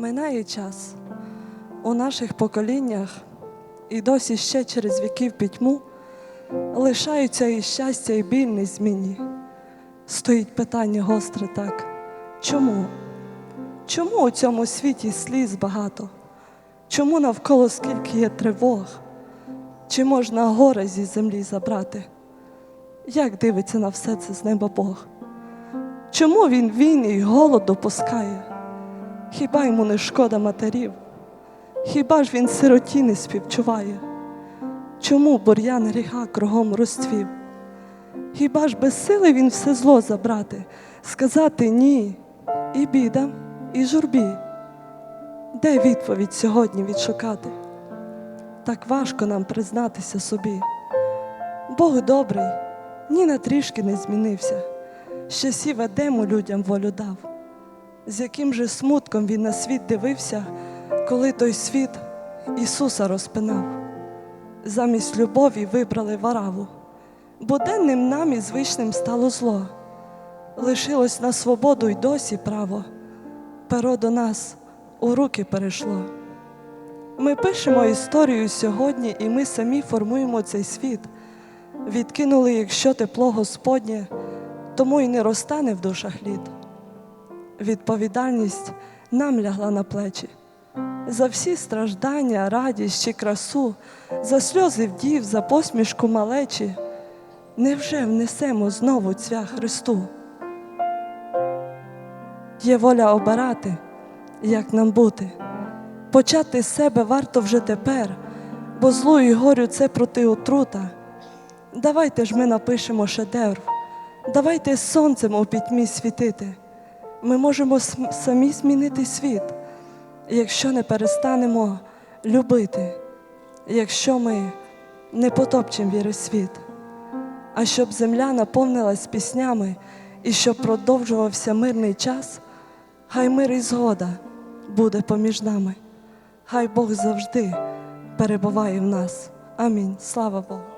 Минає час у наших поколіннях і досі ще через віків пітьму лишаються і щастя, і біль незмінні. Стоїть питання гостре так. Чому? Чому у цьому світі сліз багато? Чому навколо скільки є тривог? Чи можна горе зі землі забрати? Як дивиться на все це з неба Бог? Чому він війни й голод допускає? Хіба йому не шкода матерів? Хіба ж він сироті не співчуває? Чому бур'ян гріха кругом розцвів? Хіба ж безсилий він все зло забрати, сказати ні і бідам, і журбі? Де відповідь сьогодні відшукати? Так важко нам признатися собі. Бог добрий, ні на трішки не змінився. З часів Едему людям волю дав. З яким же смутком він на світ дивився, коли той світ Ісуса розпинав. Замість любові вибрали вараву. Буденним нам і звичним стало зло. Лишилось на свободу й досі право. Перо до нас у руки перейшло. Ми пишемо історію сьогодні, і ми самі формуємо цей світ. Відкинули, якщо тепло Господнє, тому й не розтане в душах лід. Відповідальність нам лягла на плечі. За всі страждання, радість чи красу, за сльози вдів, за посмішку малечі. Невже внесемо знову цвях Христу? Є воля обирати, як нам бути. Почати з себе варто вже тепер, бо злу і горю це проти отрута. Давайте ж ми напишемо шедевр, давайте сонцем у пітьмі світити. Ми можемо самі змінити світ, якщо не перестанемо любити, якщо ми не потопчемо віри світ. А щоб земля наповнилась піснями і щоб продовжувався мирний час, хай мир і згода буде поміж нами. Хай Бог завжди перебуває в нас. Амінь. Слава Богу.